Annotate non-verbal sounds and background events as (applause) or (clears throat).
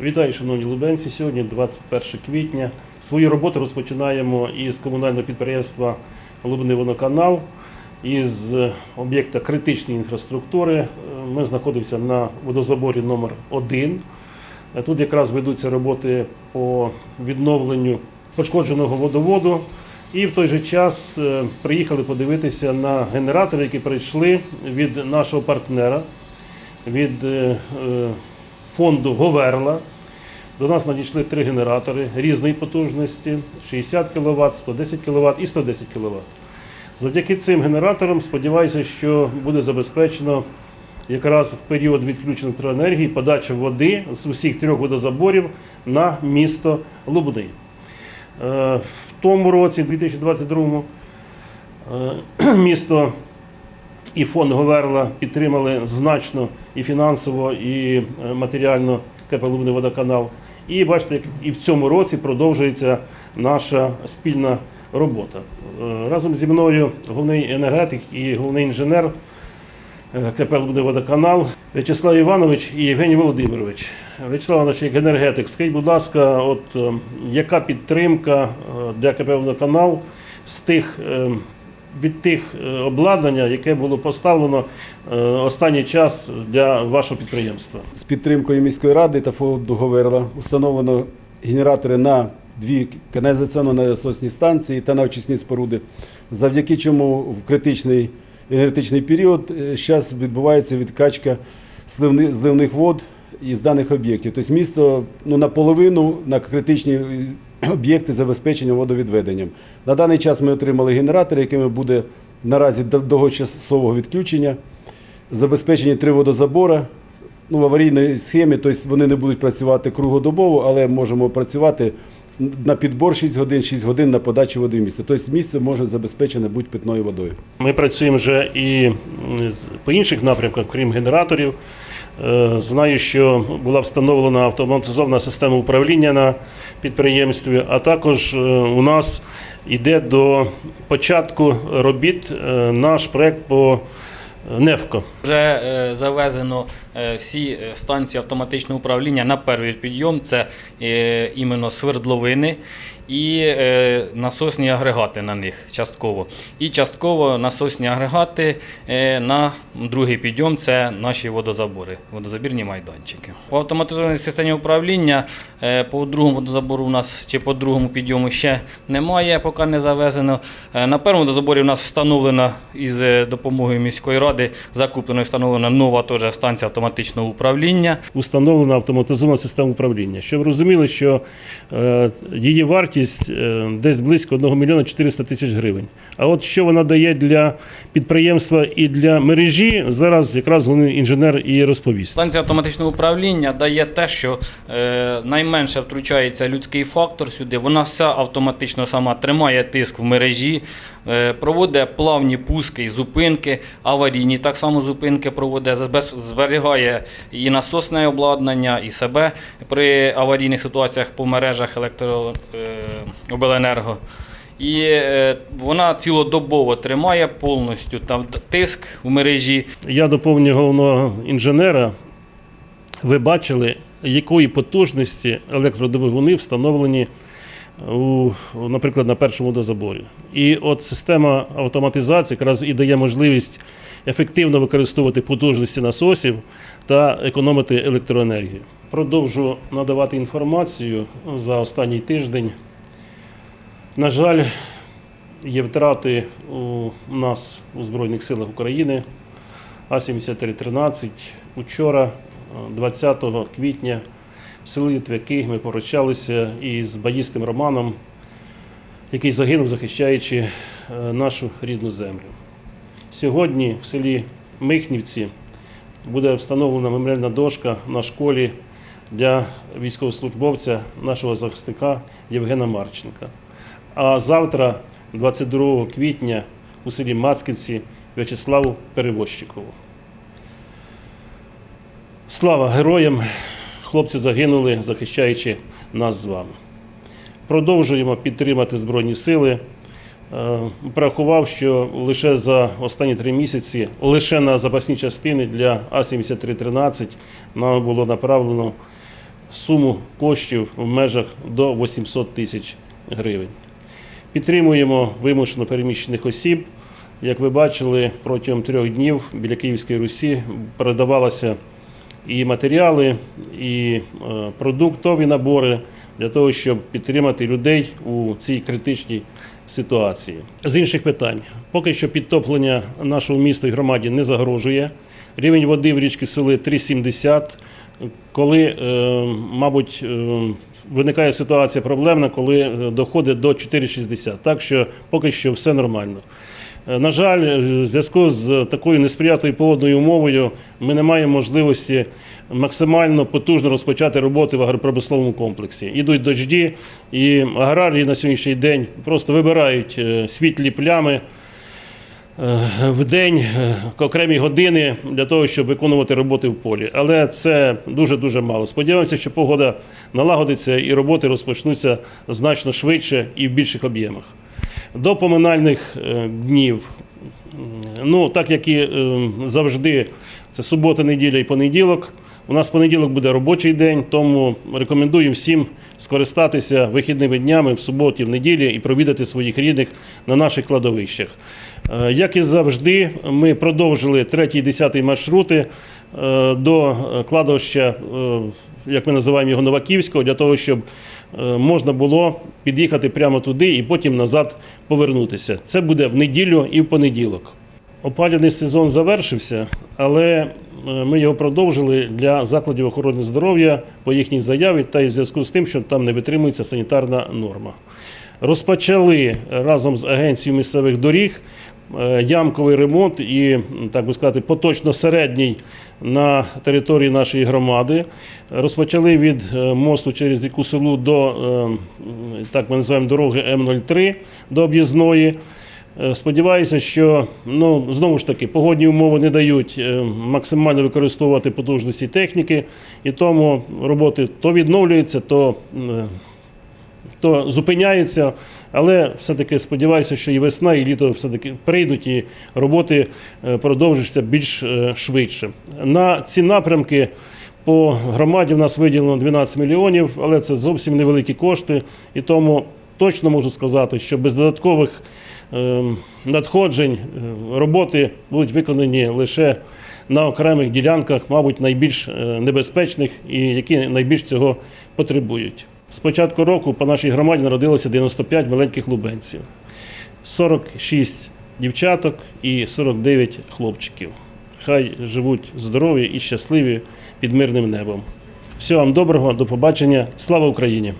Вітаю, шановні лубенці. Сьогодні 21 квітня. Свою роботу розпочинаємо із комунального підприємства Лубний водоканал, із об'єкта критичної інфраструктури. Е, Ми знаходимося на водозаборі номер 1 Тут якраз ведуться роботи по відновленню пошкодженого водоводу. І в той же час е, приїхали подивитися на генератори, які прийшли від нашого партнера, від е, е, фонду Говерла. До нас надійшли три генератори різної потужності: 60 кВт, 110 кВт і 110 кВт. Завдяки цим генераторам сподіваюся, що буде забезпечено якраз в період відключення електроенергії подача води з усіх трьох водозаборів на місто Лубни. Е, В тому році, 2022 е, (clears throat) місто і фонд Говерла підтримали значно і фінансово, і е, матеріально КП «Лубний водоканал. І бачите, і в цьому році продовжується наша спільна робота. Е, Разом зі мною головний енергетик і головний інженер е, КП «Лубний водоканал В'ячеслав Іванович і Євгеній Володимирович. В'ячеслав Іванович, як енергетик, скажіть, будь ласка, от е, яка підтримка для КП «Водоканал з тих е, від тих е, обладнання, яке було поставлено е, останній час для вашого підприємства? З підтримкою міської ради та фонду Говерла установлено генератори на дві каналізаційно-насосні станції та на очисні споруди, завдяки чому в критичний енергетичний період зараз відбувається відкачка зливних вод із даних об'єктів. Тобто місто ну, наполовину на критичні е, (clears throat) об'єкти забезпечення водовідведенням. На даний час ми отримали генератори, якими буде наразі до довгочасового відключення забезпечені три водозабора. Ну, в аварійній схемі, тобто вони не будуть працювати круглодобово, але можемо працювати на підбор 6 годин, 6 годин на подачу води в місто. Тобто місце може забезпечене бути питною водою. Ми працюємо вже і по інших напрямках, крім генераторів. Е, Знаю, що була встановлена автоматизована система управління на підприємстві, а також е, у нас йде до початку робіт е, наш проект по НЕФКО. Вже завезено всі станції автоматичного управління на перший підйом. Це іменно свердловини і е, насосні агрегати на них частково. І частково насосні агрегати е, на другий підйом це наші водозабори, водозабірні майданчики. По автоматизованій системі управління е, по другому водозабору у нас чи по другому підйому ще немає, поки не завезено. Е, На першому водозаборі у нас встановлена із е, допомогою міської ради закуплена і встановлена нова теж станція автоматичного управління. Установлена автоматизована система управління. Щоб розуміли, що е, її вартість е, десь близько 1 мільйона 400 тисяч гривень. А от що вона дає для підприємства і для мережі, зараз якраз головний інженер і розповість. Станція автоматичного управління дає те, що е, найменше втручається людський фактор сюди. Вона вся автоматично сама тримає тиск в мережі, е, проводить плавні пуски і зупинки, аварійні так само зупинки проводить, зберігає і насосне обладнання, і себе при аварійних ситуаціях по мережах електро, обленерго. І е, вона цілодобово тримає повністю там тиск в мережі. Я доповню головного інженера. Ви бачили, якої потужності електродвигуни встановлені у, наприклад, на першому водозаборі. І от система автоматизації якраз і дає можливість ефективно використовувати потужності насосів та економити електроенергію. Продовжу надавати інформацію за останній тиждень. На жаль, є втрати у нас у Збройних силах України. А-7313. Учора, е, 20 квітня, в селі Литвяки ми поручалися із боїстим Романом, який загинув, захищаючи е, нашу рідну землю. Сьогодні в селі Михнівці буде встановлена меморіальна дошка на школі для військовослужбовця, нашого захисника Євгена Марченка. А завтра, 22 квітня, у селі Мацківці В'ячеславу Перевозчикову. Слава героям! Хлопці загинули, захищаючи нас з вами. Продовжуємо підтримати Збройні Сили. Е, Порахував, що лише за останні три місяці, лише на запасні частини для А-7313 нам було направлено суму коштів в межах до 800 тисяч гривень. Підтримуємо вимушено переміщених осіб. Як ви бачили, протягом трьох днів біля Київської Русі передавалися і матеріали, і е, продуктові набори для того, щоб підтримати людей у цій критичній ситуації. З інших питань, поки що підтоплення нашого міста і громаді не загрожує. Рівень води в річці Соли 3,70. Коли, е, мабуть, е, виникає ситуація проблемна, коли е, доходить до 4,60. Так що поки що все нормально. Е, На жаль, е, в зв'язку з такою несприятливою погодною умовою ми не маємо можливості максимально потужно розпочати роботи в агропромисловому комплексі. Ідуть дожді, і аграрії на сьогоднішній день просто вибирають світлі плями в день е, окремі години для того, щоб виконувати роботи в полі. Але це дуже-дуже мало. Сподіваємося, що погода налагодиться і роботи розпочнуться значно швидше і в більших об'ємах. До поминальних е, днів, ну так як і е, завжди, це субота, неділя і понеділок. У нас понеділок буде робочий день, тому рекомендую всім скористатися вихідними днями в суботі, в неділі і провідати своїх рідних на наших кладовищах. Е, Як і завжди, ми продовжили третій і десятий маршрути е, до кладовища, е, як ми називаємо його Новаківського, для того, щоб можна було під'їхати прямо туди і потім назад повернутися. Це буде в неділю і в понеділок. Опалювальний сезон завершився, але ми його продовжили для закладів охорони здоров'я по їхній заяві та й в зв'язку з тим, що там не витримується санітарна норма. Розпочали разом з агенцією місцевих доріг е, ямковий ремонт і, так би сказати, поточно середній на території нашої громади. Розпочали від е, мосту через ріку селу до е, так ми називаємо дороги М03 до об'їзної. Е, Сподіваюся, що ну знову ж таки погодні умови не дають е, максимально використовувати потужності техніки, і тому роботи то відновлюються, то, е, то зупиняються. Але все-таки сподіваюся, що і весна, і літо все-таки прийдуть, і роботи продовжаться більш швидше. На ці напрямки по громаді в нас виділено 12 мільйонів, але це зовсім невеликі кошти, і тому точно можу сказати, що без додаткових надходжень е, роботи будуть виконані лише на окремих ділянках, мабуть, найбільш е, небезпечних і які найбільш цього потребують. З початку року по нашій громаді народилося 95 маленьких лубенців, 46 дівчаток і 49 хлопчиків. Хай живуть здорові і щасливі під мирним небом. Всього вам доброго, до побачення. Слава Україні!